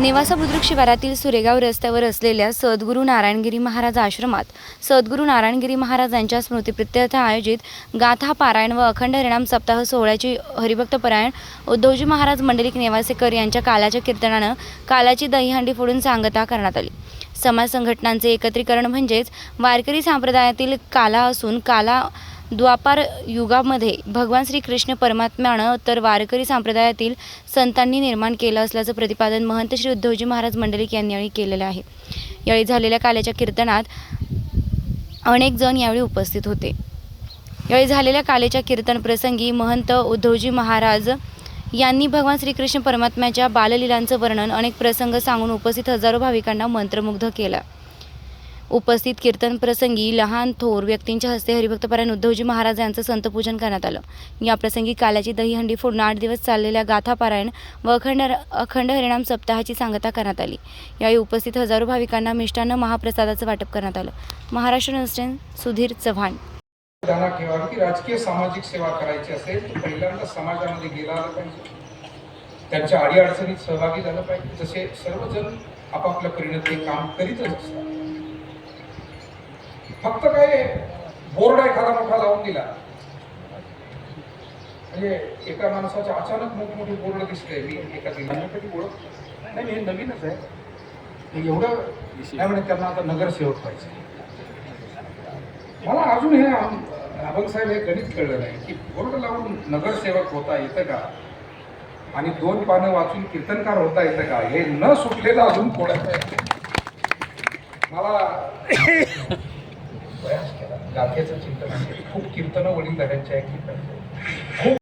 नेवासा बुद्रुक शिवारातील सुरेगाव रस्त्यावर असलेल्या सद्गुरू नारायणगिरी महाराज आश्रमात सद्गुरू नारायणगिरी महाराज यांच्या स्मृतीप्रित्यर्थ आयोजित गाथा पारायण व अखंड हरिणाम सप्ताह सोहळ्याची हरिभक्त परायण उद्धवजी महाराज मंडलिक नेवासेकर यांच्या कालाच्या कीर्तनानं कालाची दहीहंडी फोडून सांगता करण्यात आली. समाज संघटनांचे एकत्रीकरण म्हणजेच वारकरी संप्रदायातील काला असून काला द्वापार युगामध्ये भगवान श्रीकृष्ण परमात्म्यानं तर वारकरी संप्रदायातील संतांनी निर्माण केलं असल्याचं प्रतिपादन महंत श्री उद्धवजी महाराज मंडलिक यांनी यावेळी केलेलं आहे. यावेळी झालेल्या काल्याच्या कीर्तनात अनेक जण यावेळी उपस्थित होते. यावेळी झालेल्या कालेच्या कीर्तन प्रसंगी महंत उद्धवजी महाराज यांनी भगवान श्रीकृष्ण परमात्म्याच्या बाललीलांचं वर्णन अनेक प्रसंग सांगून उपस्थित हजारो भाविकांना मंत्रमुग्ध केला. उपस्थित कीर्तन प्रसंगी लहान थोर व्यक्तींच्या हस्ते हरिभक्तपरायण उद्धवजी महाराज यांचं संतपूजन करण्यात आलं. या प्रसंगी काल्याची दहीहंडी फोडून आठ दिवस चाललेल्या गाथापारायण व अखंड अखंड हरिणाम सप्ताहाची सांगता करण्यात आली. यावेळी उपस्थित हजारो भाविकांना मिष्टान्न महाप्रसादाचं वाटप करण्यात आलं. महाराष्ट्र न्यूज सुधीर चव्हाण. त्यांना ठेवा की राजकीय सामाजिक सेवा करायची असेल तर पहिल्यांदा समाजामध्ये गेला आलं पाहिजे त्यांच्या अडीअडचणीत सहभागी झालं पाहिजे. जसे सर्वजण आपापल्या परिणती काम करीतच असतात. फक्त काय बोर्ड एखादा मोठा लावून दिला. म्हणजे एका माणसाच्या अचानक मोठमोठे बोर्ड दिसले मी एका दिवशी ओळख नाही हे नवीनच आहे. एवढं नाही म्हणे त्यांना आता नगरसेवक पाहिजे. मला अजून हे अभंग साहेब हे गणित कळलं नाही की बोर्ड लावून नगरसेवक होता येतं का? आणि दोन पानं वाचून कीर्तनकार होता येतं का? हे न सुटलेलं अजून कोणाचं आहे? मला गाथेचं चिंतन आहे. खूप कीर्तन वडील धड्यांची ऐकली खूप